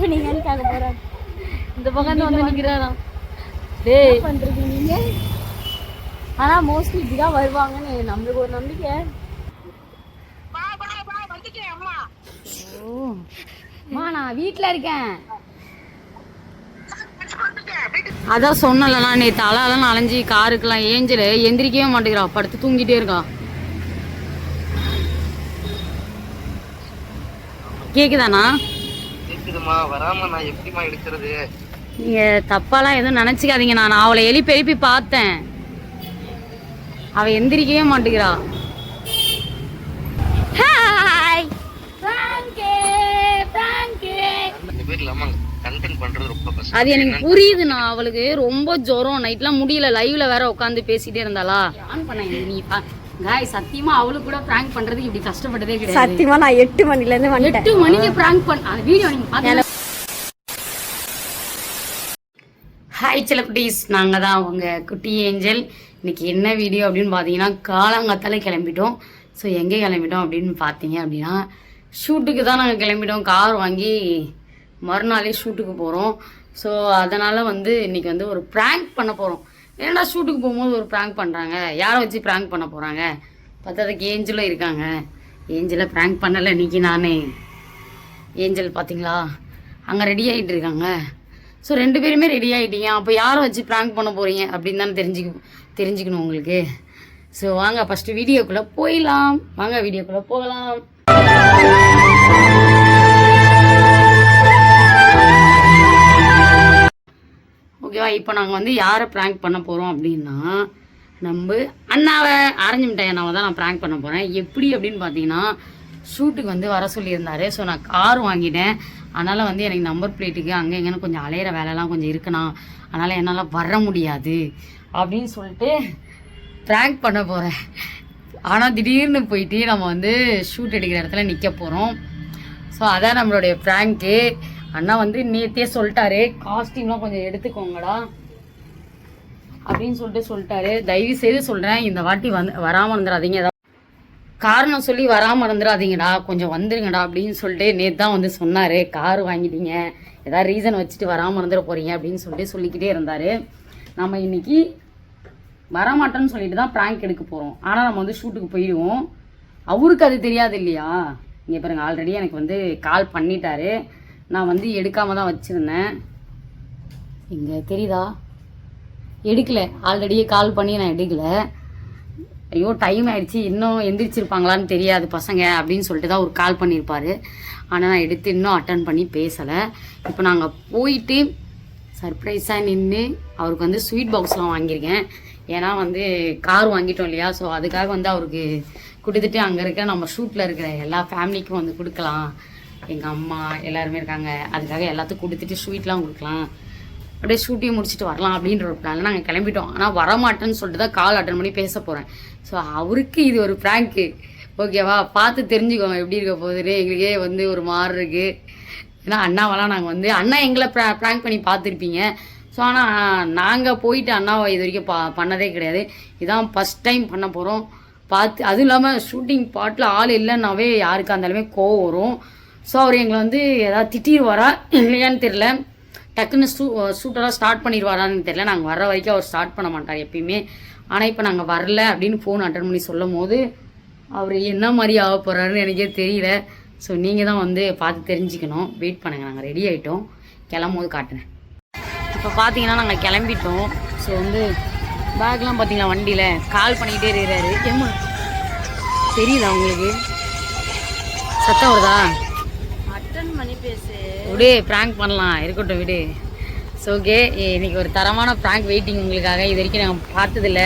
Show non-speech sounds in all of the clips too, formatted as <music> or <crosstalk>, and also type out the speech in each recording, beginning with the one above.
பண்ணீங்கன்னு கேட்க இந்த பக்கம் வந்து நிக்கிறாராம் டேய். பண்றது நீங்க? ஆனா மோஸ்ட்லி இப்படிதான் வருவாங்கன்னு நம்மளுக்கு ஒரு நம்பிக்கை. ஓ. அம்மா நான் வீட்ல இருக்கேன். அதான் சொன்னல நான் நேற்று அலாலாம் அலைஞ்சி காருக்கெல்லாம் ஏஞ்சல் எந்திரிக்கவே மாட்டேங்கிறா. படுத்து தூங்கிட்டே இருக்கா. கேக்குதாண்ணா? கேக்குதுமா வராம நான் எப்படிமா எடுக்கிறது? நீங்க தப்பாலாம் எதுவும் நினைச்சுக்காதீங்க. நான் அவளை எழுப்பி எழுப்பி பார்த்தேன். அவ எந்திரிக்கவே மாட்டேங்கிறா. அது எனக்கு புரியுதுண்ணா. அவளுக்கு ரொம்ப ஜுரம். நைட்லாம் முடியல. லைவ்ல வேற உட்காந்து பேசிட்டே இருந்தாளா? ஆன் பண்ண நீ காய் சத்தியமா அவளுக்கு கூட பிராங்க் பண்றதுக்கு இப்படி கஷ்டப்பட்டதே கிடையாது. சத்தியமா நான் எட்டு மணில இருந்து வந்துட்டேன். எட்டு மணிக்கு பிராங்க் பண்ண அந்த வீடியோ நீங்க ஹாய் சில குட்டீஸ் நாங்கள் தான் உங்க குட்டி ஏஞ்சல். இன்னைக்கு என்ன வீடியோ அப்படின்னு பார்த்தீங்கன்னா காலங்காத்தால கிளம்பிட்டோம். ஸோ எங்கே கிளம்பிட்டோம் அப்படின்னு பார்த்தீங்க அப்படின்னா ஷூட்டுக்கு தான் நாங்கள் கிளம்பிட்டோம். கார் வாங்கி மறுநாளே ஷூட்டுக்கு போகிறோம் ஸோ அதனால் வந்து இன்னைக்கு வந்து ஒரு ப்ராங்க் பண்ண போகிறோம் ஏன்னா ஷூட்டுக்கு போகும்போது ஒரு ப்ராங்க் பண்ணுறாங்க யாரை வச்சு ப்ராங்க் பண்ண போகிறாங்க பத்தாததுக்கு ஏஞ்சலும் இருக்காங்க. ஏஞ்சலை ப்ராங்க் பண்ணலை இன்னைக்கு நானே. ஏஞ்சல் பார்த்தீங்களா அங்கே ரெடி ஆகிட்டு இருக்காங்க. ஸோ ரெண்டு பேருமே ரெடி ஆகிட்டீங்க அப்போ யாரை வச்சு ப்ராங்க் பண்ண போகிறீங்க அப்படின்னு தானே தெரிஞ்சுக்க தெரிஞ்சுக்கணும் உங்களுக்கு. ஸோ வாங்க ஃபஸ்ட்டு வீடியோக்குள்ளே போயிடலாம். வாங்க வீடியோக்குள்ளே போகலாம். ஓகேவா? இப்போ நாங்கள் வந்து யாரை ப்ராங்க் பண்ண போகிறோம் அப்படின்னா நம்ம அண்ணாவை ஆரஞ்சு மிட்டாய் அண்ணாவை தான் நான் ப்ராங்க் பண்ண போகிறேன் எப்படி அப்படின்னு பார்த்தீங்கன்னா ஷூட்டுக்கு வந்து வர சொல்லியிருந்தாரு. ஸோ நான் கார் வாங்கிட்டேன். அதனால் வந்து எனக்கு நம்பர் பிளேட்டுக்கு அங்கே எங்கேன்னு கொஞ்சம் அலையிற வேலைலாம் கொஞ்சம் இருக்குண்ணா அதனால் என்னால் வர முடியாது அப்படின்னு சொல்லிட்டு ப்ராங்க் பண்ண போகிறேன் ஆனால் திடீர்னு போயிட்டு நம்ம வந்து ஷூட் எடுக்கிற இடத்துல நிற்க போகிறோம் ஸோ அதான் நம்மளுடைய ப்ராங்க்கு அண்ணா வந்து நேத்தே சொல்லிட்டாரு காஸ்டியூம்லாம் கொஞ்சம் எடுத்துக்கோங்கடா அப்படின்னு சொல்லிட்டு சொல்லிட்டாரு. தயவு செய்து சொல்கிறேன் இந்த வாட்டி வந்து வராமல் இருந்துடாதீங்க. ஏதாவது காரணம் சொல்லி வராமல் இருந்துடாதீங்கடா கொஞ்சம் வந்துருங்கடா அப்படின்னு சொல்லிட்டு நேற்று தான் வந்து சொன்னார். கார் வாங்கிட்டீங்க ஏதாவது ரீசன் வச்சுட்டு வராமல் இருந்துட போகிறீங்க அப்படின்னு சொல்லிட்டு சொல்லிக்கிட்டே இருந்தார். நம்ம இன்னைக்கு வரமாட்டோன்னு சொல்லிட்டு தான் ப்ராங்க் எடுக்க போகிறோம் ஆனால் நம்ம வந்து ஷூட்டுக்கு போயிடுவோம். அவருக்கு அது தெரியாது இல்லையா? இங்கே பாருங்க ஆல்ரெடி எனக்கு வந்து கால் பண்ணிட்டாரு. நான் வந்து எடுக்காமல் தான் வச்சுருந்தேன். இங்கே தெரியுதா? எடுக்கலை. ஆல்ரெடியே கால் பண்ணி நான் எடுக்கலை. ஐயோ டைம் ஆயிடுச்சு. இன்னும் எந்திரிச்சிருப்பாங்களான்னு தெரியாது பசங்க அப்படின்னு சொல்லிட்டு தான் ஒரு கால் பண்ணியிருப்பார் ஆனால் நான் எடுத்து இன்னும் அட்டன் பண்ணி பேசலை. இப்போ நாங்கள் போயிட்டு சர்ப்ரைஸாக நின்று அவருக்கு வந்து ஸ்வீட் பாக்ஸ்லாம் வாங்கியிருக்கேன். ஏன்னா வந்து கார் வாங்கிட்டோம் இல்லையா? ஸோ அதுக்காக வந்து அவருக்கு கொடுத்துட்டு அங்கே இருக்க நம்ம ஷூட்டில் இருக்கிற எல்லா ஃபேமிலிக்கும் வந்து கொடுக்கலாம். எங்கள் அம்மா எல்லாருமே இருக்காங்க. அதுக்காக எல்லாத்துக்கும் கொடுத்துட்டு ஸ்வீட்லாம் கொடுக்கலாம். அப்படியே ஷூட்டிங் முடிச்சுட்டு வரலாம் அப்படின்ற ஒரு பிளானில் நாங்கள் கிளம்பிட்டோம். ஆனால் வரமாட்டேன்னு சொல்லிட்டு தான் கால் அட்டன் பண்ணி பேச போகிறேன் ஸோ அவருக்கு இது ஒரு ப்ராங்க்கு ஓகேவா பார்த்து தெரிஞ்சுக்கோங்க எப்படி இருக்க போகுதுன்னு. எங்களுக்கே வந்து ஒரு மாறு இருக்குது ஏன்னா அண்ணாவெல்லாம் நாங்கள் வந்து அண்ணா எங்களை ப்ரா ப்ராங்க் பண்ணி பார்த்துருப்பீங்க. ஸோ ஆனால் நாங்கள் போயிட்டு அண்ணாவை இது வரைக்கும் பா பண்ணதே கிடையாது. இதான் ஃபஸ்ட் டைம் பண்ண போகிறோம் பார்த்து அதுவும் இல்லாமல் ஷூட்டிங் பாட்டில் ஆள் இல்லைன்னாவே யாருக்கா இருந்தாலுமே கோவம் வரும். ஸோ அவர் எங்களை வந்து ஏதாவது திட்டிடுவாரா இல்லையான்னு தெரில டக்குன்னு ஷூ ஷூட்டெல்லாம் ஸ்டார்ட் பண்ணிடுவாரான்னு தெரில நாங்கள் வர்ற வரைக்கும் அவர் ஸ்டார்ட் பண்ண மாட்டார் எப்பயுமே. ஆனால் இப்போ நாங்கள் வரல அப்படின்னு ஃபோன் அட்டன் பண்ணி சொல்லும் போது அவர் என்ன மாதிரி ஆக போகிறாருன்னு எனக்கே தெரியல. ஸோ நீங்கள் தான் வந்து பார்த்து தெரிஞ்சுக்கணும். வெயிட் பண்ணுங்கள் நாங்கள் ரெடி ஆகிட்டோம் கிளம்பும் போது காட்டுறேன். இப்போ பார்த்தீங்கன்னா நாங்கள் கிளம்பிட்டோம். ஸோ வந்து பேக்லாம் பார்த்தீங்களா வண்டியில்? கால் பண்ணிக்கிட்டே இருக்கிறாரு. எம்மா தெரியுதா உங்களுக்கு? சத்தம் வருதா? விடு ப்ராங்க் பண்ணலாம். இருக்கட்டும் விடு. ஸோ ஓகே இன்னைக்கு ஒரு தரமான ப்ராங்க் வெயிட்டிங் உங்களுக்காக. இது வரைக்கும் நாங்கள் பார்த்ததில்ல.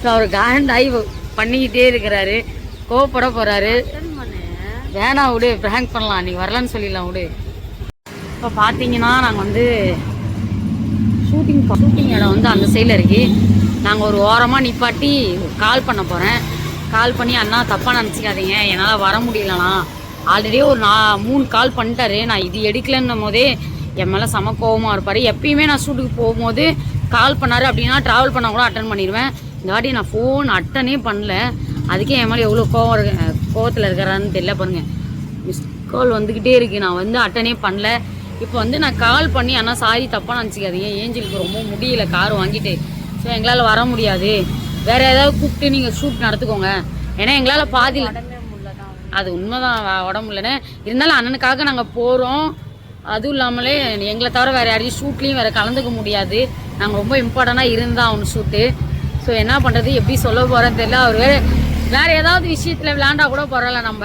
ஸோ அவர் காண்ட் ஆகி பண்ணிக்கிட்டே இருக்கிறாரு. கோவப்பட போகிறாரு வேணாம் விடு ப்ராங்க் பண்ணலாம். நீ வரலன்னு சொல்லிடலாம் விடு. இப்போ பார்த்தீங்கன்னா நாங்கள் வந்து ஷூட்டிங் ஷூட்டிங் இடம் வந்து அந்த சைடில் இருக்குது நாங்கள் ஒரு ஓரமாக நிப்பாட்டி கால் பண்ண போகிறேன் கால் பண்ணி அண்ணா தப்பாக நினச்சிக்காதீங்க. என்னால் வர முடியலண்ணா. ஆல்ரெடி ஒரு நான் மூணு கால் பண்ணிட்டாரு. நான் இது எடுக்கலன்னும் போதே என் மேலே செம கோவமாக இருப்பார். எப்பயுமே நான் ஷூட்டுக்கு போகும்போது கால் பண்ணார் அப்படின்னா ட்ராவல் பண்ணால் கூட அட்டன் பண்ணிடுவேன். இந்த வாட்டி நான் ஃபோன் அட்டனே பண்ணல. அதுக்கே என் மேலே எவ்வளோ கோவம் இருக்கு கோவத்தில் இருக்கிறான்னு தெரியல பாருங்கள் மிஸ் கால் வந்துக்கிட்டே இருக்கு. நான் வந்து அட்டனே பண்ணல. இப்போ வந்து நான் கால் பண்ணி ஆனால் சாரி தப்பாக நினச்சிக்காதீங்க. ஏஞ்சலுக்கு ரொம்ப முடியல. கார் வாங்கிட்டு. ஸோ எங்களால் வர முடியாது. வேறு ஏதாவது கூப்பிட்டு நீங்கள் ஷூட் நடத்துக்கோங்க. ஏன்னா எங்களால் பாதி அது உண்மைதான் வ- உடம்பு இருந்தாலும் அண்ணனுக்காக நாங்கள் போகிறோம் அதுவும் இல்லாமலே எங்களை தவிர வேறு யாரையும் ஷூட்லேயும் வேறு கலந்துக்க முடியாது. நாங்கள் ரொம்ப இம்பார்ட்டண்ட்டாக இருந்தால் அவனு ஷூட்டு ஸோ என்ன பண்ணுறது எப்படி சொல்ல போகிறேன்னு தெரியல. அவர் வேறு வேறு ஏதாவது விஷயத்தில் விளாண்டா கூட பரவாயில்ல நம்ம.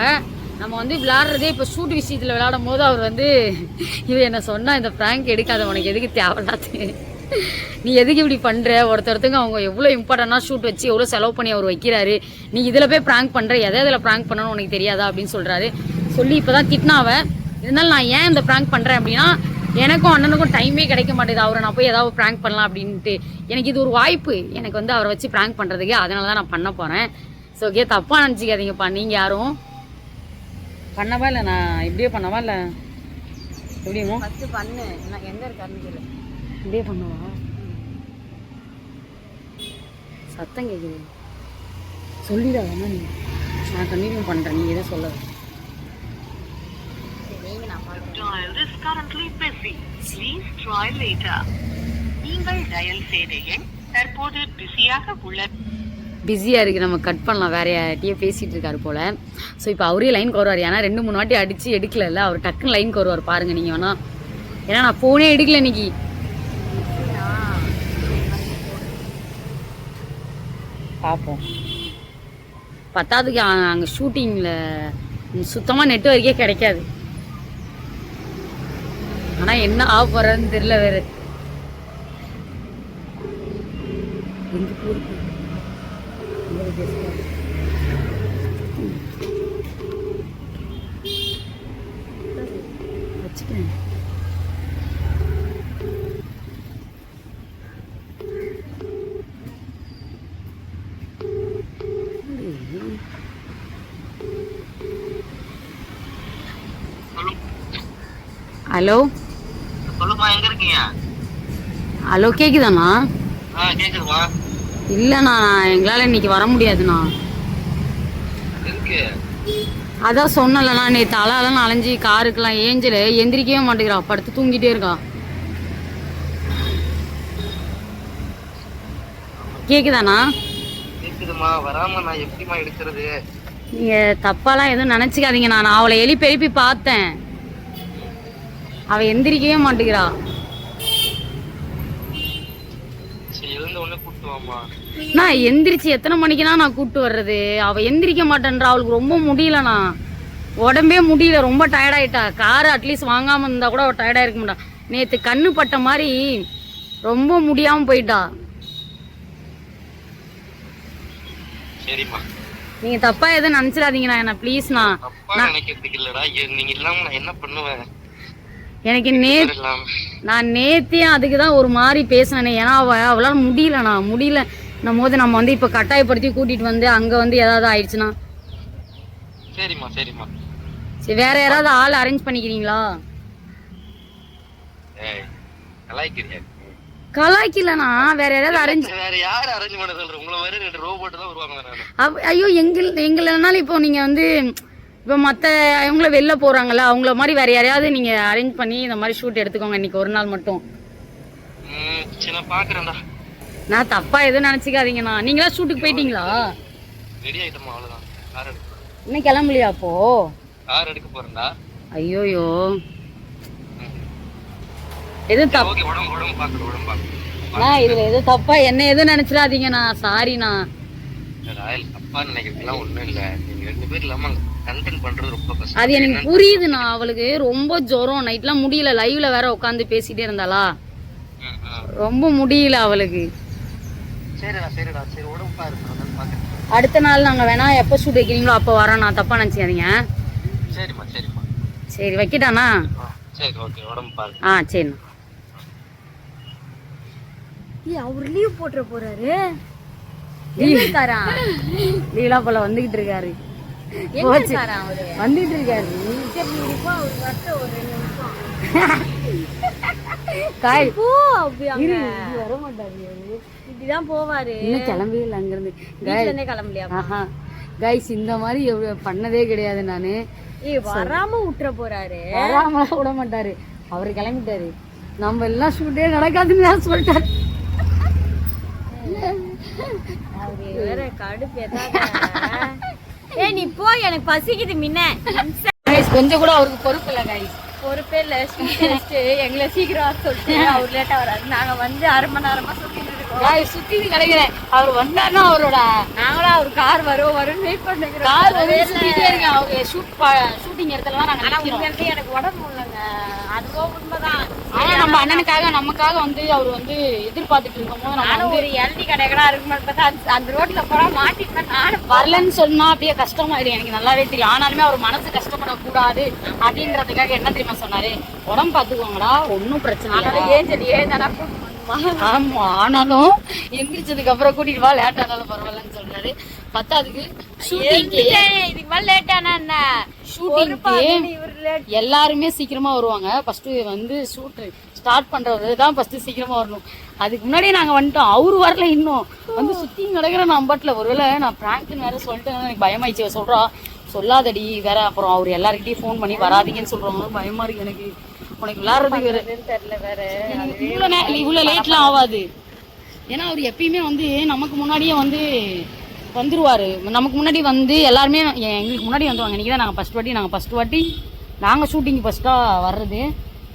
நம்ம வந்து விளாட்றதே இப்போ ஷூட் விஷயத்தில் விளாடும் போது அவர் வந்து இவ என்ன சொன்னால் இந்த ஃப்ராங்க் எடுக்காத உனக்கு எதுக்கு தேவையில்லாது? நீ எதுக்கு இப்படி பண்ணுற ஒருத்தருத்துக்கு அவங்க எவ்வளோ இம்பார்ட்டண்டாக ஷூட் வச்சு எவ்வளோ செலவு பண்ணி அவர் வைக்கிறாரு. நீ இதில் போய் ப்ராங்க் பண்ணுற எதை இதில் ப்ராங்க் பண்ணணும்னு உனக்கு தெரியாதா அப்படின்னு சொல்கிறாரு சொல்லி இப்போ தான் திட்டினாவை. இருந்தாலும் நான் ஏன் இந்த ப்ராங்க் பண்ணுறேன் அப்படின்னா எனக்கும் அண்ணனுக்கும் டைமே கிடைக்க மாட்டேது அவரை நான் போய் ஏதாவது ப்ராங்க் பண்ணலாம் அப்படின்ட்டு. எனக்கு இது ஒரு வாய்ப்பு. எனக்கு வந்து அவரை வச்சு ப்ராங்க் பண்ணுறதுக்கு அதனால தான் நான் பண்ண போகிறேன் ஸோ ஓகே தப்பாக நினச்சிக்காதீங்கப்பா. நீங்கள் யாரும்? பண்ணவா இல்லை நான்? இப்படியே பண்ணவா இல்லை? எப்படியும் ஃபஸ்ட்டு பண்ணு. நான் எந்த இருக்காருன்னு இப்படியே பண்ணவா? சத்தம் கேட்குது சொல்லிடாத நீ? நான் கண்டினியூ பண்ணுறேன் நீ எதுவும் சொல்ல? நீங்க நீங்கள் டயல் செய்த எண் தற்போது பிஸியாக பிஸியாக இருக்குது நம்ம கட் பண்ணலாம். வேற யார்ட்டையே பேசிகிட்டு இருக்காரு போல். ஸோ இப்போ அவரே லைனுக்கு வருவார் ஏன்னா ரெண்டு மூணு வாட்டி அடித்து எடுக்கலல்ல அவர் டக்குன்னு லைனுக்கு வருவார் பாருங்கள் நீங்கள் வேணா. ஏன்னா நான் ஃபோனே எடுக்கல இன்னைக்கு. பார்ப்போம். பத்தாவதுக்கு அங்கே ஷூட்டிங்கில் சுத்தமாக நெட்வொர்க்கே கிடைக்காது. ஆனால் என்ன ஆக போகிறதுன்னு தெரில வேறு. ஹலோ? சொல்லுமா எங்க இருக்கீங்க? ஹலோ கேக்குதாண்ணா கேக்குதுமா இல்லைண்ணா எங்களால் இன்னைக்கு வர முடியாதுண்ணா. அதான் சொன்னலண்ணா நேற்று அலாலாம் அலைஞ்சி காருக்கெல்லாம் ஏஞ்சல் எந்திரிக்கவே மாட்டேங்கிறா. படுத்து தூங்கிட்டே இருக்கா. கேக்குதாண்ணா? கேக்குதுமா வராம நான் எப்படிமா எடுக்கிறது நீங்கள் தப்பாலாம் எதுவும் நினச்சிக்காதீங்க நான் அவளை எழுப்பி எழுப்பி பார்த்தேன். அவள் எந்திரிக்கவே மாட்டேங்கிறா. நான் எந்திரிச்சு எத்தனை மணிக்குனா நான் கூப்பிட்டு வர்றது? அவள் எந்திரிக்க மாட்டேன்றா அவளுக்கு ரொம்ப முடியலண்ணா. உடம்பே முடியல ரொம்ப டயர்டாயிட்டா கார் அட்லீஸ்ட் வாங்காமல் இருந்தால் கூட அவள் டயர்டாக இருக்க மாட்டா. நேற்று கண்ணு பட்ட மாதிரி ரொம்ப முடியாமல் போயிட்டா. சரிம்மா. நீங்கள் தப்பாக எதுவும் நினச்சிடாதீங்கண்ணா என்ன ப்ளீஸ்ண்ணா தப்பா நினைக்கிறதுக்கு இல்லடா நீங்க இல்லாம நான் என்ன பண்ணுவேன்? எனக்கு நே நான் நேத்தியும் அதுக்கு தான் ஒரு மாதிரி பேசினேனே. ஏன்னா அவ அவளால் முடியலண்ணா. முடியல. நம்ம போது நம்ம வந்து இப்போ கட்டாயப்படுத்தி கூட்டிகிட்டு வந்து அங்கே வந்து ஏதாவது ஆயிடுச்சுன்னா? சரிம்மா சரிம்மா. சரி வேற யாராவது ஆள் அரேஞ்ச் பண்ணிக்கிறீங்களா? கலாய்க்கலண்ணா. வேற யாராவது அரேஞ்ச் வேற யாரு அரேஞ்ச் பண்ண சொல்ற? உங்களை மாதிரி ரெண்டு ரோபோட் தான் வருவாங்க ஐயோ எங்கள் எங்களனால இப்போ நீங்கள் வந்து இப்போ மற்ற இவங்கள வெளில போகிறாங்கல்ல அவங்கள மாதிரி வேற யாரையாவது நீங்கள் அரேஞ்ச் பண்ணி இந்த மாதிரி ஷூட் எடுத்துக்கோங்க இன்னைக்கு ஒரு நாள் மட்டும். நான் தப்பாக எதுவும் நினச்சிக்காதீங்கண்ணா நீங்களா ஷூட்டுக்கு போயிட்டீங்களா? இன்னும் கிளம்பலையா அப்போ? கார் எடுக்க போறேன்டா. ஐயோயோ. எதுவும் தப் ஓகே உடம்பு உடம்பு பாக்குறேன் உடம்பு பாக்குறேன் அண்ணா இதுல எதுவும் தப்பா என்ன எதுவும் நினைச்சிடாதீங்கண்ணா சாரிண்ணா தப்பா நினைக்கிறதுலாம் ஒண்ணும் இல்ல. நீங்க ரெண்டு பேர் இல்லாம கண்டென்ட் பண்றது ரொம்ப கஷ்டம். அது எனக்கு புரியுதுண்ணா அவளுக்கு ரொம்ப ஜுரம். நைட்லாம் முடியல லைவ்ல வேற உட்காந்து பேசிட்டே இருந்தாளா. ரொம்ப முடியல அவளுக்கு. சரிடா சரிடா சரி உடம்பு பாக்குறேன். அடுத்த நாள் நாங்க வேணா எப்போ ஷூட் வைக்கிறீங்களோ அப்போ வரோம். நான் தப்பா நினைச்சிக்காதீங்க சரிம்மா சரிம்மா. சரி வைக்கிட்டாண்ணா ஆ, சரி ஓகே உடம்பு பாரு. ஆ சரிண்ணா ஏய், அவர் லீவ் போட்டுற போறாரு? லீலா <laughs> போல வந்துகிட்டு இருக்காரு. அவரு? வந்துகிட்டு இருக்காரு காய். போ அப்படி அங்க வர மாட்டாரு இப்படிதான் போவாரு. இன்னும் இல்லை அங்கிருந்து. வீட்டுல கிளம்பலையா ஆஹா. கைஸ் இந்த மாதிரி பண்ணதே கிடையாது நானு. ஏய் வராம விட்டுற போறாரு. விட மாட்டாரு. அவர் கிளம்பிட்டாரு. நம்ம எல்லாம் ஷூட்டே நடக்காதுன்னு வேற சொல்லிட்டாரு. வேற கடுப்பு ஏ நீ போ எனக்கு பசிக்குது முன்ன. Guys, கொஞ்சம் கூட அவருக்கு பொறுப்பு இல்லை கைஸ் பொறுப்பே இல்ல வச்சுட்டு எங்களை சீக்கிரம் சொல்லிட்டு அவர் லேட்டா வராது நாங்க வந்து அரை மணி நேரமா சுத்திட்டு இருக்கோம் guys சுத்தி கிடைக்கிறேன். அவர் வந்தாருன்னா அவரோட நாங்களும் அவர் கார் வரும் வரும் வெயிட் பண்ணுகிறோம் கார் வந்து சுத்திட்டே இருக்கேன். அவங்க ஷூட் ஷூட்டிங் இடத்துல நாங்க ஆனா நிக்கிறோம். உண்மையாலுமே எனக்கு உடம்பு முடியலங்க. அதுவும் உண்மைதான். ஆனா நம்ம அண்ணனுக்காக நமக்காக வந்து அவர் வந்து எதிர்பார்த்துட்டு இருக்கும் போது நம்ம நானும் ஒரு இளநீ கடைகளா இருக்குமா பார்த்தா அந்த- அந்த ரோட்ல போனா மாட்டிப்பேன். நானும் வரலன்னு சொன்னா அப்படியே கஷ்டமாயிடும். எனக்கு நல்லாவே தெரியும் ஆனாலுமே அவர் மனசு கஷ்டப்படக்கூடாது அப்படின்றதுக்காக என்ன தெரியுமா சொன்னாரு? உடம்பு பாத்துக்கோங்கடா ஒன்னும் பிரச்சனை இல்லை ஏன் சரி ஏன் தானே ஆமா. ஆனாலும் எந்திரிச்சதுக்கு அப்புறம் கூட்டிட்டு வா லேட் ஆனாலும் பரவாயில்லன்னு சொல்றாரு. பத்தாதுக்கு ஷூட்டிங்க்கு இதுக்கு மேல லேட் ஆனா என்ன? ஷூட்டிங்க்கு லேட் எல்லாருமே சீக்கிரமா வருவாங்க. ஃபர்ஸ்ட் வந்து ஷூட் ஸ்டார்ட் பண்றவரு தான் ஃபர்ஸ்ட் சீக்கிரமா வரணும். அதுக்கு முன்னாடியே நாங்க வந்துட்டோம். அவரு வரல இன்னும். வந்து சுத்தி நடக்கிற நான் பாட்டில் ஒருவேளை நான் பிராங்க்னு வேற சொல்லிட்டு எனக்கு பயமாயிடுச்சு. சொல்றா சொல்லாதடி வேற அப்புறம் அவர் எல்லாருக்கிட்டையும் ஃபோன் பண்ணி வராதீங்கன்னு சொல்றாங்க பயமா இருக்கு எனக்கு. உனக்கு விளையாடுறதுக்கு வேற. தெரியல வேற இவ்வளோ நே இவ்வளோ லேட்லாம் ஆகாது ஏன்னா அவர் எப்பயுமே வந்து நமக்கு முன்னாடியே வந்து வந்துருவாரு. நமக்கு முன்னாடி வந்து எல்லாருமே எங்களுக்கு முன்னாடி வந்துருவாங்க. இன்னைக்கு தான் நாங்கள் ஃபஸ்ட் வாட்டி நாங்கள் ஃபஸ்ட் வாட்டி நாங்கள் ஷூட்டிங் ஃபஸ்ட்டாக வர்றது.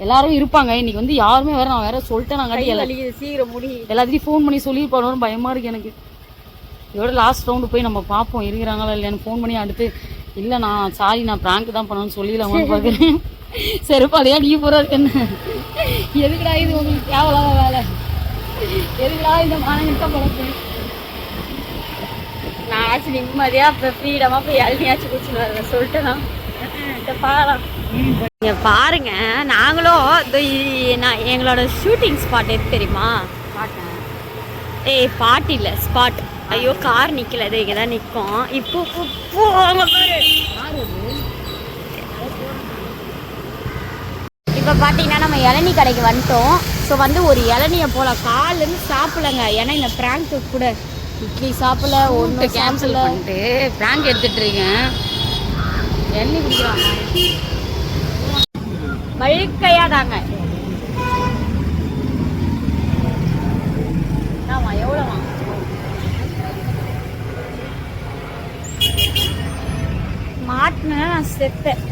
எல்லாரும் இருப்பாங்க. இன்னைக்கு வந்து யாருமே வேற நான் வேற சொல்லிட்டேன் நாங்கள் எல்லா வலிக்குது சீக்கிரம் முடி. எல்லாத்தையும் ஃபோன் பண்ணி சொல்லி போனோம் பயமா இருக்கு எனக்கு. இதோட லாஸ்ட் ரவுண்டு போய் நம்ம பார்ப்போம் இருக்கிறாங்களா இல்லையான்னு ஃபோன் பண்ணி அடுத்து இல்லை நான் சாரி நான் ப்ராங்க் தான் பண்ணணும்னு சொல்லிடலாமான்னு <laughs> பார்க்குறேன் செருப்பாலையா நீ போகிறது என்ன எதுக்குடா இது உங்களுக்கு தேவையில்லாத வேலை? எதுக்குடா இந்த மானங்கிட்ட பழப்பு? நான் நிம்மதியா இப்ப ஃப்ரீடமா போய் எழுதியாச்சு குடிச்சுன்னு வரேன். சொல்லிட்டேனா பாக்கலாம் நீங்கள் பாருங்க நாங்களும் நான் எங்களோட ஷூட்டிங் ஸ்பாட் எது தெரியுமா? ஏய் பாட்டு இல்லை ஸ்பாட் ஐயோ கார் நிற்கல இது இங்கே தான் நிற்கும் இப்போ இப்போ அங்க பாரு இப்போ பார்த்தீங்கன்னா நம்ம இளநீ கடைக்கு வந்துட்டோம். ஸோ வந்து ஒரு இளநியை போல காலேருந்து சாப்பிடலங்க. ஏன்னா இந்த ப்ராங்க்கு கூட இட்லி சாப்பிடல ஒன்று கேன்சல் பண்ணிட்டு ப்ராங்க் எடுத்துட்டு இருக்கேன் எண்ணி குடிக்கிறாங்க வழுக்கையா தாங்க எவ்வளோவா மாட்டினா நான் செத்தேன்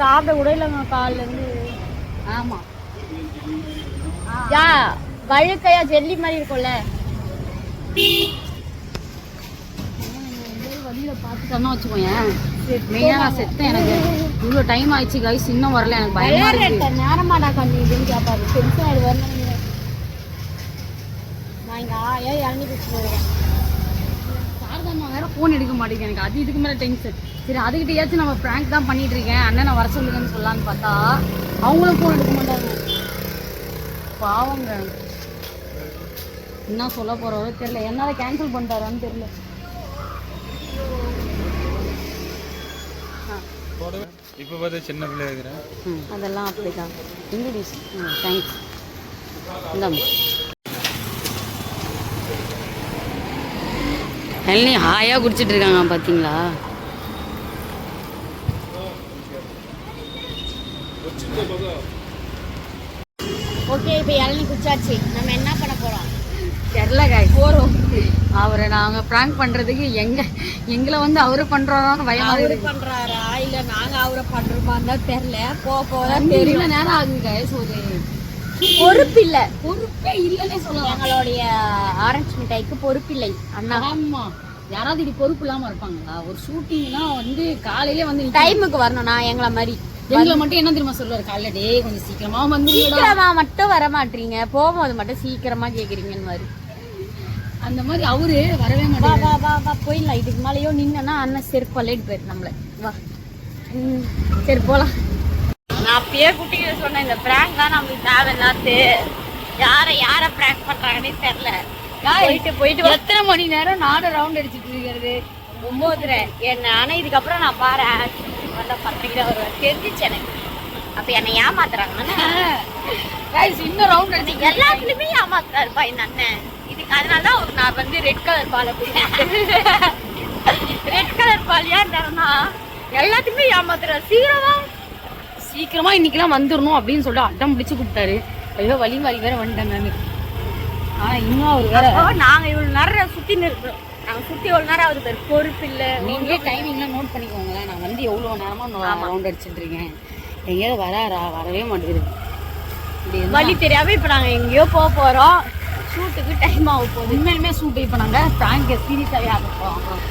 சாப்பிட கூட இல்லைங்க காலில இருந்து ஆமாம் யா வழுக்கையா ஜெல்லி மாதிரி இருக்கும்ல. வழியில் பார்த்துட்டோன்னா வச்சுக்கோயேன். மெயினாக நான் செத்தேன் எனக்கு. இவ்வளோ டைம் ஆயிடுச்சு கைஸ் இன்னும் வரல. எனக்கு பயமா இருக்கு. நேரமாடா கண்ணு இதுன்னு கேட்பாரு டென்ஷன் நான் இங்க ஆயா இறங்கி பிடிச்சிட்டு வேற ஃபோன் எடுக்க மாட்டேங்குது எனக்கு. அது இதுக்கு மேலே டென்ஷன் சரி அதுக்கிட்டயாச்சும் நம்ம ப்ராங்க் தான் பண்ணிட்டு இருக்கேன் அண்ணனை வர சொல்லுங்கன்னு சொல்லலான்னு பார்த்தா அவங்களும் ஃபோன் எடுக்க மாட்டாங்க. பாவங்க. என்ன சொல்ல போறவரோ தெரியல. என்னால் கேன்சல் பண்ணிட்டாரான்னு தெரியல. இப்போ பார்த்து சின்ன பிள்ளை இருக்கிறேன் அதெல்லாம் அப்படிதான். இங்கிலீஷ் தேங்க்ஸ் இந்தாம்மா. இளநீ ஹாயாக குடிச்சிட்டு இருக்காங்க பார்த்தீங்களா ஓகே இப்போ இளநீ குச்சாச்சு நம்ம என்ன பண்ண போறோம்? தெரில காய் போகிறோம் அவரை நாங்கள் ப்ராங்க் பண்ணுறதுக்கு எங்க எங்களை வந்து அவரு பண்ணுறோன்னு பயமா அவரு பண்றாரா? இல்ல நாங்க அவரை பண்றோமான்னு தான் தெரியல. போக போக தெரியல நேரம் guys. ஒரு பொறுப்பு இல்ல பொறுப்பே இல்லைன்னே சொல்லலாம். எங்களுடைய ஆரஞ்சு மிட்டாய்க்கு பொறுப்பு இல்லை அண்ணா. ஆமா. யாராவது இது பொறுப்பு இல்லாம இருப்பாங்களா? ஒரு ஷூட்டிங்னா வந்து காலையிலே வந்து டைமுக்கு வரணும் நான் எங்களை மாதிரி. எங்களை மட்டும் என்ன தெரியுமா சொல்லுவாரு காலைல டே கொஞ்சம் சீக்கிரமா வந்து சீக்கிரமா மட்டும் வர மாட்டீங்க. போகும்போது மட்டும் சீக்கிரமா கேக்குறீங்கன்னு மாதிரி அந்த மாதிரி அவரு வரவே மாட்டாரு வா வா வா போயிடலாம். இதுக்கு மேலேயோ நின்னா அண்ணன் செருப்பு பல்லிட்டு போயிரு நம்மள. வா. சரி போலாம். நான் அப்பயே குட்டிகிட்ட சொன்னேன் இந்த பிராங்க் தான் நம்மளுக்கு தேவையில்லாத்து யாரை யாரை பிராங்க் பண்றாங்கன்னே தெரியல. போயிட்டு போயிட்டு. எத்தனை மணி நேரம் நானும் ரவுண்ட் அடிச்சிட்டு இருக்கிறது? ஒன்பதுரை என்ன ஆனா இதுக்கப்புறம் நான் பாரு வந்தா பத்திரிக்கை வருவேன். தெரிஞ்சிச்சு எனக்கு. அப்ப என்னை ஏமாத்துறாங்கன்னு. இன்னும் ரவுண்ட் அடிச்சு எல்லாத்துலயுமே ஏமாத்துறாருப்பா இந்த அண்ணன். இதுக்கு அதனால தான் அவருக்கு நான் வந்து ரெட் கலர் பாலை கொடுத்தேன் ரெட் கலர் பாலியா இருந்தாருன்னா எல்லாத்துக்குமே ஏமாத்துற சீக்கிரமா சீக்கிரமா இன்னைக்கெல்லாம் வந்துடணும் அப்படின்னு சொல்லிட்டு அடம் பிடிச்சு கூப்பிட்டாரு. ஐயோ வலி வலி வேற வந்துட்டேன் நானு. ஆனா இன்னும் அவர் வேற அப்போ நாங்க இவ்வளவு நேரம் சுத்தின்னு இருக்கிறோம் நாங்க சுத்தி எவ்வளவு நேரம் பாரு பொறுப்பு இல்ல. நீங்களே டைமிங்லாம் நோட் பண்ணிக்கோங்களேன். நான் வந்து எவ்வளோ நேரமா ரவுண்ட் அடிச்சிட்டு இருக்கேன். எங்கேயாவது வராரா? வரவே மாட்டேங்குது. வழி தெரியாம இப்ப நாங்க எங்கேயோ போக போறோம். ஷூட்டுக்கு டைம் ஆக போகுது. உண்மையிலுமே சூட் இப்போ நாங்கள் ப்ராங்க் சீரியஸாகவே ஆக போகிறோம்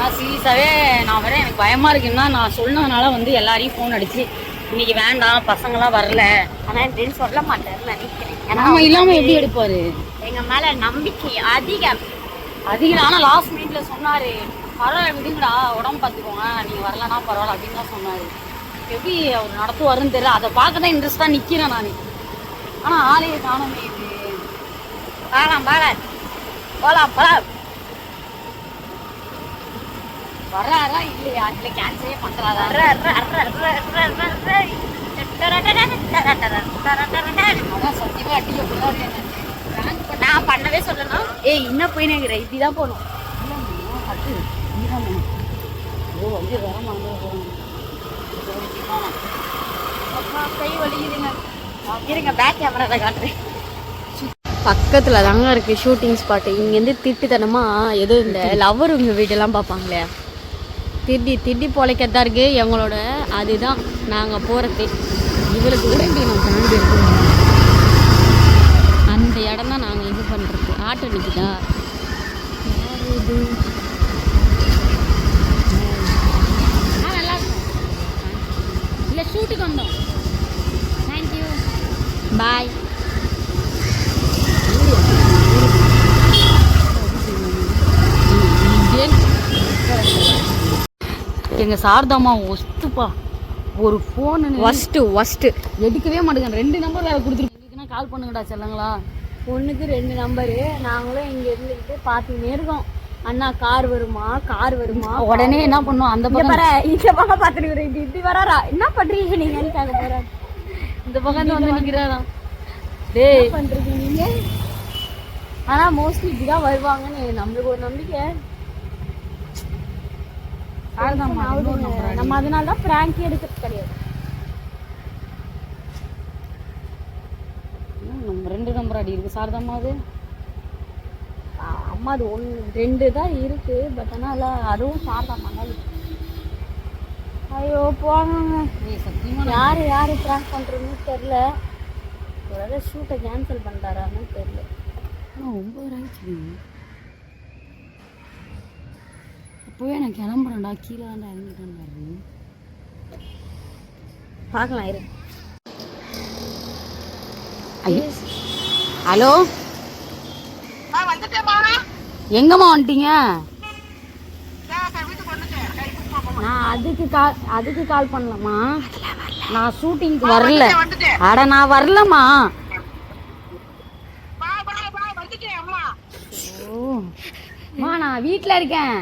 ஆனால் சீரியஸாகவே நான் வேற எனக்கு பயமாக இருக்குன்னா நான் சொன்னதுனால வந்து எல்லாரையும் ஃபோன் அடிச்சு இன்னைக்கு வேண்டாம் பசங்களாம் வரல. ஆனா அப்படின்னு சொல்ல மாட்டேன்னு நினைக்கிறேன். ஏன்னா நாம இல்லாமல் எப்படி எடுப்பாரு? எங்க மேல நம்பிக்கை அதிகம். அதிகம். ஆனால் லாஸ்ட் மினிட்ல சொன்னாரு பரவாயில்ல விடுங்கடா உடம்பு பார்த்துக்கோங்க. நீங்கள் வரலன்னா பரவாயில்ல அப்படின்னு தான் சொன்னாரு. எப்படி அவர் நடத்துவாருன்னு தெரியல. அதை பார்க்க தான் இன்ட்ரெஸ்டாக நிற்கிறேன் நான். ஆனால் ஆளையே காணமே இது. பாலாம் பாலாம் போலாம் போலாம். வர்றாரா இல்லையா? இல்லை கேன்சலே பண்ணுறாரா. அதான் சத்தியமாக அடிக்க நான் பண்ணவே சொல்லணும். ஏய் இன்னும் போய் நினைக்கிற போகணும். ஓ வந்து அப்பா, கை வலிக்குதுங்க. இருங்க பேக் கேமரா காட்டுறேன். பக்கத்தில் தாங்க இருக்கு ஷூட்டிங் ஸ்பாட்டு இங்கேருந்து திட்டுத்தனமா ஏதோ இந்த லவ்வருங்க வீடெல்லாம் பார்ப்பாங்களே? திட்டி திட்டி பொழைக்கத்தான் இருக்கு. எங்களோட அதுதான். நாங்கள் போகிறது இவளுக்கு இப்படி நான் தாண்டி இருக்கோம் அந்த இடம் தான் நாங்கள் இது பண்ணுறது ஆட்டோ நிற்குதா நல்லா இருக்கும் இல்லை ஷூட்டுக்கு வந்தோம். தேங்க்யூ பாய் எங்க சாரதாமா ஒஸ்துப்பா. ஒரு ஃபோனு ஒஸ்ட்டு ஒஸ்ட்டு எடுக்கவே மாட்டேங்க ரெண்டு நம்பர் வேற கொடுத்துருக்கீங்கன்னா கால் பண்ணுங்கடா செல்லங்களா. ஒன்றுக்கு ரெண்டு நம்பரு நாங்களும் இங்கே இருந்துக்கிட்டு பார்த்துக்கிட்டே இருக்கோம் அண்ணா கார் வருமா? கார் வருமா? <laughs> உடனே என்ன பண்ணுவோம் அந்த பக்கம் பாரு இந்த பக்கம் பார்த்துட்டு இப்படி இப்படி வராரா? என்ன பண்றீங்க நீங்கன்னு கேட்க போறாரு இந்த பக்கம் வந்து நிக்கிறாராம் டேய். என்ன பண்றீங்க நீங்க? ஆனா மோஸ்ட்லி இப்படிதான் வருவாங்கன்னு நம்மளுக்கு ஒரு நம்பிக்கை சாரதாமா இன்னொரு number அடி. நம்ம அதனால தான் பிராங்க் எடுக்கிறது கிடையாது. நம்ம ரெண்டு நம்பர் அடி இருக்கு. சாரதாமா அது அம்மா அது ஒன்று ரெண்டு தான் இருக்கு. பட் ஆனால் அதுவும் சாப்பிடாம தான் ஐயோ போங்க யார் யார் பிராங்க் பண்ணுறதுன்னு தெரில ஒருவேளை ஷூட்டை கேன்சல் பண்ணிட்டாரான்னு தெரில ஆனா ஒன்பது அப்போவே நான் கிளம்புறேன்டா. கீழே தான்டா இறங்கிட்டேன் பார்க்கலாம் இரு. ஹலோ? எங்கம்மா வந்துட்டீங்க? நான் அதுக்கு கால் அதுக்கு கால் பண்ணலாமா நான் ஷூட்டிங்க்கு வரல. அட நான் வரலம்மா. ஓ. நான் வீட்டில் இருக்கேன்.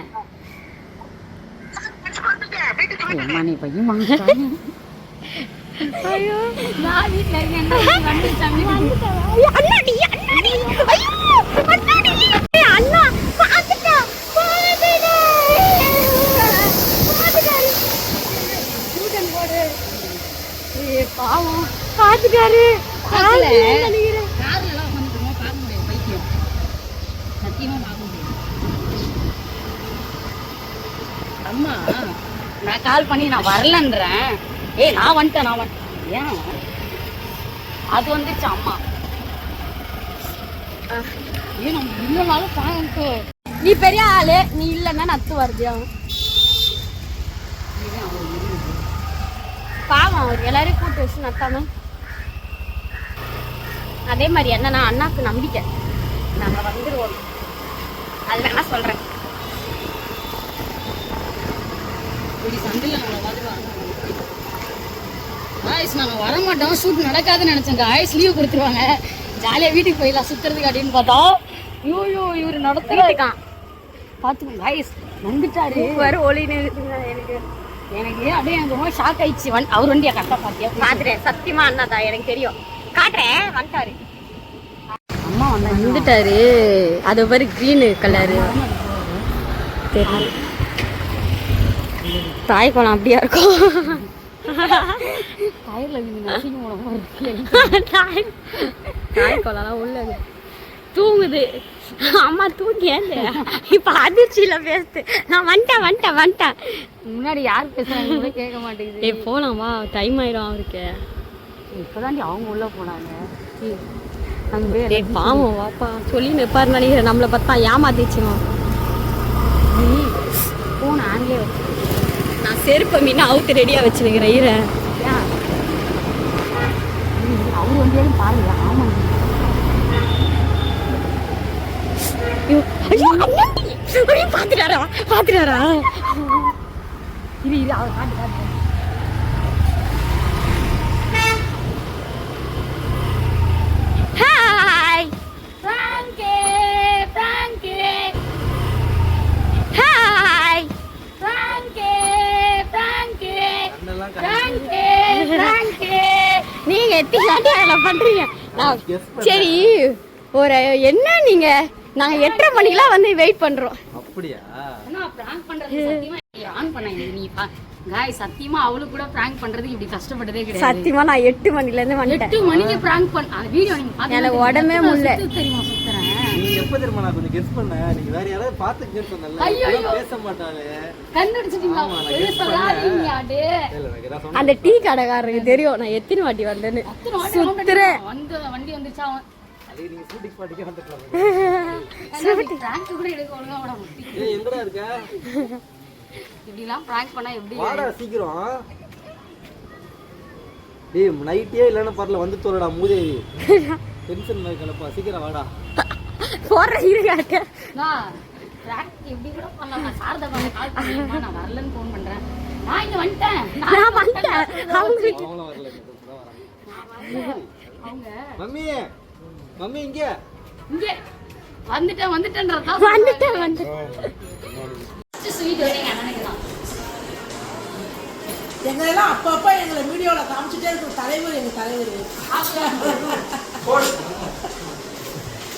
அம்மா நீ பையன் ஐயோ நான் வீட்டில் இருக்கேன் வந்துட்டாங்க அண்ணாடி அண்ணாடி ஐயோ அண்ணாடி அண்ணா போடு ஏ பாவம் பாத்துட்டாரு பாத்துல நினைக்கிறேன் கார்ல எல்லாம் உட்காந்துருக்கோம் பார்க்க முடியாது பைத்தியம் சத்தியமா பார்க்க முடியாது அம்மா நான் கால் பண்ணி நான் வரலன்றேன். ஏய் நான் வந்துட்டேன் நான் வந்துட்டேன். ஏன்? அது வந்துச்சு அம்மா. ஏன் நம்ம இல்லைனாலும் நீ பெரிய ஆளு நீ இல்லைன்னா நத்து வருதியா? பாவம் அவர் எல்லாரையும் கூட்டு வச்சு நத்தாம. அதே மாதிரி என்னன்னா அண்ணாக்கு நம்பிக்கை. நாங்க வந்துடுவோம் அது வேணா சொல்றேன். இப்படி சண்டையில் நம்மளை வந்துடுவாங்க ஆயுஸ் நாங்கள் வர மாட்டோம் ஷூட் நடக்காதுன்னு நினச்சோங்க. ஆயுஸ் லீவ் கொடுத்துருவாங்க. ஜாலியாக வீட்டுக்கு போயிடலாம். சுற்றுறதுக்கு அப்படின்னு பார்த்தா ஐயோ ஐயோ இவர் நடத்துறாருக்கான் பார்த்துக்கோங்க ஆயுஸ் வந்துட்டாரு. வேற ஒளி எனக்கு. எனக்கு அப்படியே எனக்கு ரொம்ப ஷாக் ஆயிடுச்சு. வன் அவர் வண்டியை கரெக்டாக பார்த்தியா? பாத்துட்டேன் சத்தியமா அண்ணா தான் எனக்கு தெரியும். காட்டுறேன். வந்துட்டாரு. அம்மா வந்துட்டாரு. அது பாரு கிரீனு கலரு தெரியல. தாய் குளம் அப்படியா இருக்கும்? தாய் குளம்லாம் உள்ளது தூங்குது. அம்மா தூங்கியேன் இப்போ அதிர்ச்சியில பேசுது. நான் வந்துட்டேன் வந்துட்டேன் வந்துட்டேன். முன்னாடி யார் பேசுறாங்க? கூட கேட்க மாட்டேங்குது. ஏய் போலாம்? வா டைம் ஆயிடும் அவருக்கு. இப்போதாண்டி அவங்க உள்ள போனாங்க. அங்கே பாவம் வாப்பா. சொல்லி நிற்பாரு நினைக்கிறேன். நம்மளை பார்த்தா ஏமாத்திச்சுமா ஃபோன் ஆன்லேயே வச்சு நான் செருப்பை மீன் அவுத்து ரெடியாக வச்சுருக்கிறேன் ஈர அவர் வந்து பாருங்க! ஐயோ பார்த்துட்டாரா பார்த்துட்டாரா இது இது அவர் காட்டு காட்டு ஹாய் பிராங்கே பிராங்கே ஹாய் பிராங்கே பிராங்கே கண்ணெல்லாம் பிராங்கே பிராங்கே நீங்க எத்தனை அதில் பண்றீங்க? நான் சரி ஒரு என்ன நீங்க? நாங்க எட்டரை மணிக்கெல்லாம் வந்து வெயிட் பண்றோம். அப்படியா? அண்ணா பிராங்க் பண்றது சத்தியமா ஆன் பண்ணாங்க நீ பா காய் சத்தியமா அவளுக்கு கூட பிராங்க் பண்றதுக்கு இப்படி கஷ்டப்பட்டதே கிடையாது. சத்தியமா நான் எட்டு மணில இருந்து எட்டு மணிக்கு பிராங்க் பண்ண வீடியோ நீங்க எனக்கு உடம்பே. முடியல. தெரியுமா? நீ எப்ப தெரியுமா நான் கொஞ்சம் கெஸ் பண்ணேன்? நீங்க வேற யாராவது பாத்துக்கன்னு சொன்னல. பேச கண்டுபிடிச்சிட்டீங்களா அந்த டீ கடைக்காரருக்கு தெரியும் நான் எத்தனை வாட்டி வந்தேன்னு. சுத்துறேன். வந்து வண்டி வந்துச்சா? நீங்க ஷூட்டிங் பாட்டிக்கே வந்துக்கலாம் பிராங்க் கூட எடுக்க ஒழுங்கா விட மாட்டேன் ஏய் எங்கடா இருக்க? இப்படி எல்லாம் பிராங்க் பண்ணா எப்படி? வாடா சீக்கிரம். டேய் நைட்டே இல்லைன்னா பரல வந்து தோலடா மூதேவி. <laughs> டென்ஷன் கலப்பா சீக்கிரம் வாடா. போற இருக்காக்க பிராங்க் எப்படி கூட பண்ணலாம். நான் சாரதா பண்ண கால் பண்ணிருமா நான் வரலன்னு ஃபோன் பண்றேன். நான் இங்க வந்துட்டேன். நான் வந்துட்டேன். வராங்க. அவங்க மம்மி மம்மி இங்க. இங்க. வந்துட்டேன் வந்துட்டேன்றதா வந்துட்டேன் வந்துட்டேன். ஸ்வீட் வந்து எங்க அண்ணனுக்கு தான். எங்களெல்லாம் அப்பப்போ எங்களை வீடியோவில் காமிச்சிட்டே இருக்கும் தலைவர் எங்க தலைவர்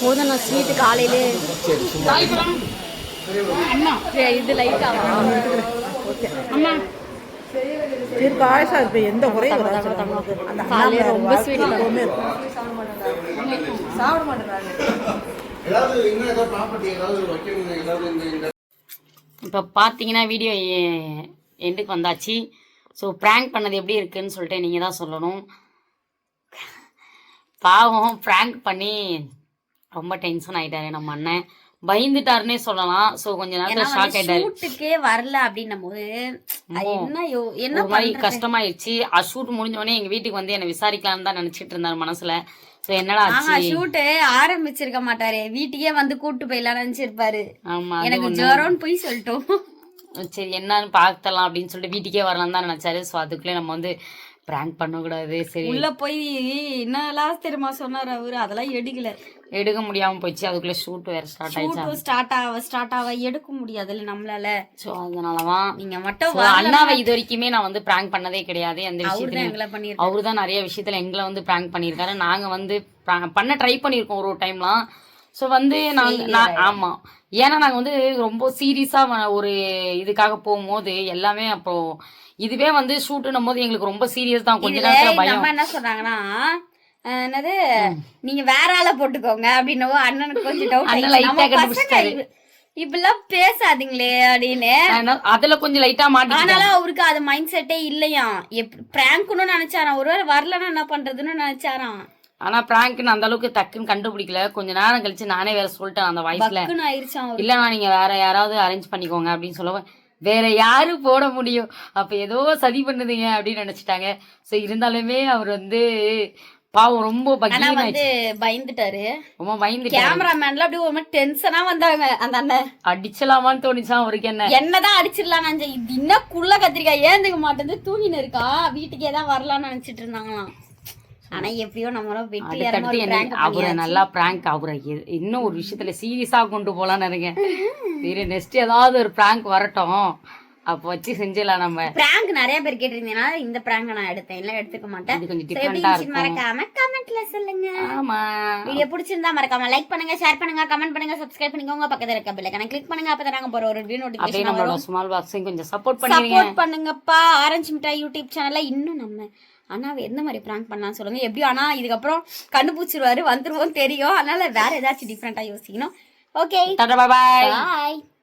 போதும் நான் ஸ்வீட்டு காலையிலே. அண்ணா இது லைட்டா அம்மா. தீர்க்க ஆயுசா இருப்ப எந்த குறையும் வராது ரொம்ப. எப்பவுமே. சாப்பிட மாட்டேறாங்க இப்போ பார்த்தீங்கன்னா வீடியோ எண்டுக்கு வந்தாச்சு. ஸோ ப்ராங்க் பண்ணது எப்படி இருக்குன்னு சொல்லிட்டு நீங்கள் தான் சொல்லணும். பாவம் ப்ராங்க் பண்ணி ரொம்ப டென்ஷன் ஆயிட்டாரு நம்ம அண்ணன். பயந்துட்டாருன்னே சொல்லலாம். ஸோ கொஞ்ச நேரத்தில் ஷாக் ஆயிட்டாரு. ஷூட்டுக்கே வரல அப்படின்னும் போது என்ன என்ன மாதிரி? கஷ்டமாயிடுச்சு ஷூட் முடிஞ்ச உடனே எங்க வீட்டுக்கு வந்து என்னை விசாரிக்கலாம்னு தான் நினைச்சிட்டு இருந்தாரு மனசுல. என்னடா ஆச்சு? ஷூட்டு ஆரம்பிச்சிருக்க மாட்டாரு. வீட்டுக்கே வந்து கூட்டு போயிடலாம் நினைச்சிருப்பாரு. ஆமா எனக்கு. ஜுரம்னு போய் சொல்லிட்டோம். சரி என்னன்னு பார்த்தலாம் அப்படின்னு சொல்லிட்டு வீட்டுக்கே வரலாம் தான் நினைச்சாரு. ஸோ அதுக்குள்ளே நம்ம வந்து ப்ராங்க் பண்ணக்கூடாது சரி. உள்ள போய் என்னெல்லாம் தெரியுமா சொன்னாரு அவரு? அதெல்லாம் எடுக்கல. எடுக்க முடியாம போயிடுச்சு அதுக்குள்ளே ஷூட் வேற ஸ்டார்ட் ஆயிடுச்சா. ஸ்டார்ட் ஆக ஸ்டார்ட் ஆக எடுக்க முடியாதுல்ல நம்மளால. ஸோ அதனாலதான். நீங்க மட்டும் அண்ணாவை இது வரைக்குமே நான் வந்து ப்ராங்க் பண்ணதே கிடையாது. அந்த விஷயத்துல எங்களை பண்ணிருக்காரு அவரு தான் நிறைய விஷயத்துல எங்களை வந்து ப்ராங்க் பண்ணியிருக்காரு. நாங்க வந்து பண்ண ட்ரை பண்ணியிருக்கோம் ஒரு ஒரு டைம்லாம் ஸோ வந்து நாங்க நான் ஆமா. ஏன்னா நாங்க வந்து ரொம்ப சீரியஸா ஒரு இதுக்காக போகும்போது எல்லாமே அப்போ இதுவே வந்து ஷூட்டுன்னும் போது எங்களுக்கு ரொம்ப சீரியஸ் தான். கொஞ்ச நேரத்துல பயம். என்ன சொன்னாங்கன்னா அஹ், என்னது நீங்க வேற ஆளை போட்டுக்கோங்க அப்படின்னவோ அண்ணனுக்கு கொஞ்சம் டவுட் light ஆ நம்ம பசங்க கண்டுபிடிச்சிட்டாரு. இப்ப- இப்படிலாம் பேசாதீங்களே அப்படின்னு. அதுல கொஞ்சம் லைட்டா மாட்டிக்கிட்டேன் ஆனாலும் அவருக்கு அது மைண்ட் செட்டே இல்லையா? பிராங்க்னு நினைச்சாராம். ஒருவேளை வரலன்னா என்ன பண்றதுன்னு நினைச்சாராம். ஆனா பிராங்க்னு அந்த அளவுக்கு டக்குன்னு கண்டுபிடிக்கல. கொஞ்ச நேரம் கழிச்சு நானே வேற சொல்லிட்டேன் அந்த வாய்ஸ்ல அவருக்கு. இல்லைண்ணா நீங்க வேற யாராவது அரேஞ்ச் பண்ணிக்கோங்க அப்படின்னு சொல்லவும் வேற யாரு போட முடியும்? அப்ப ஏதோ சதி பண்ணுதுங்க அப்படின்னு நினைச்சிட்டாங்க. ஸோ இருந்தாலுமே அவர் வந்து பாவம் ரொம்ப வந்து பயந்துட்டாரு. ரொம்ப பயந்துட்டாரு. கேமராமேன்ல அப்படியே ஒரு மாதிரி டென்ஷனா வந்தாங்க அந்த அண்ணன். அடிச்சலாமான்னு தோணுச்சா அவருக்கு என்ன? என்னதான் அடிச்சிடலாம் நினைச்சேன். இது இன்னும் குள்ள கத்திரிக்காய் ஏந்துக்க மாட்டேங்குது தூங்கின்னு இருக்கா. வீட்டுக்கே தான் வரலாம்னு நினைச்சிட்டு இருந்தாங்களாம். ஆனா எப்படியோ நம்மளும் வெற்றி என்ன அவரை நல்லா பிராங்க் அவரை இன்னும் ஒரு விஷயத்துல சீரியஸா கொண்டு போலான்னு இருக்கேன் சரி நெக்ஸ்ட் ஏதாவது ஒரு பிராங்க் வரட்டும். அப்போ வச்சு செஞ்சிடலாம் நம்ம. பிராங்க் நிறைய பேர் கேட்டிருந்தீங்கன்னா இந்த பிராங்க் நான் எடுத்தேன். இல்ல எடுத்துக்க மாட்டேன். இது கொஞ்சம் டிஃப்ரெண்டா இருக்கும். மறக்காம கமெண்ட்ல சொல்லுங்க. ஆமா. வீடியோ பிடிச்சிருந்தா மறக்காம லைக் பண்ணுங்க ஷேர் பண்ணுங்க கமெண்ட் பண்ணுங்க சப்ஸ்கிரைப் பண்ணிக்கோங்க பக்கத்துல இருக்க பெல் ஐகானை கிளிக் பண்ணுங்க. அப்பதான் நாங்க போற ஒரு வீடியோ நம்மளோட வரும். ஸ்மால் பாக்ஸையும் கொஞ்சம் சப்போர்ட் பண்ணிருங்க சப்போர்ட் பண்ணுங்கப்பா. ஆரஞ்சு மிட்டாய் யூடியூப் சேனல்ல இன்னும் நம்ம அண்ணாவை எந்த மாதிரி ப்ராங்க் பண்ணலாம் சொல்லுங்க. எப்படியும் ஆனா இதுக்கப்புறம் கண்டுபிடிச்சிருவாரு வந்துருவோம் தெரியும். அதனால வேற ஏதாச்சும் டிஃப்ரெண்டா யோசிக்கணும். Okay bye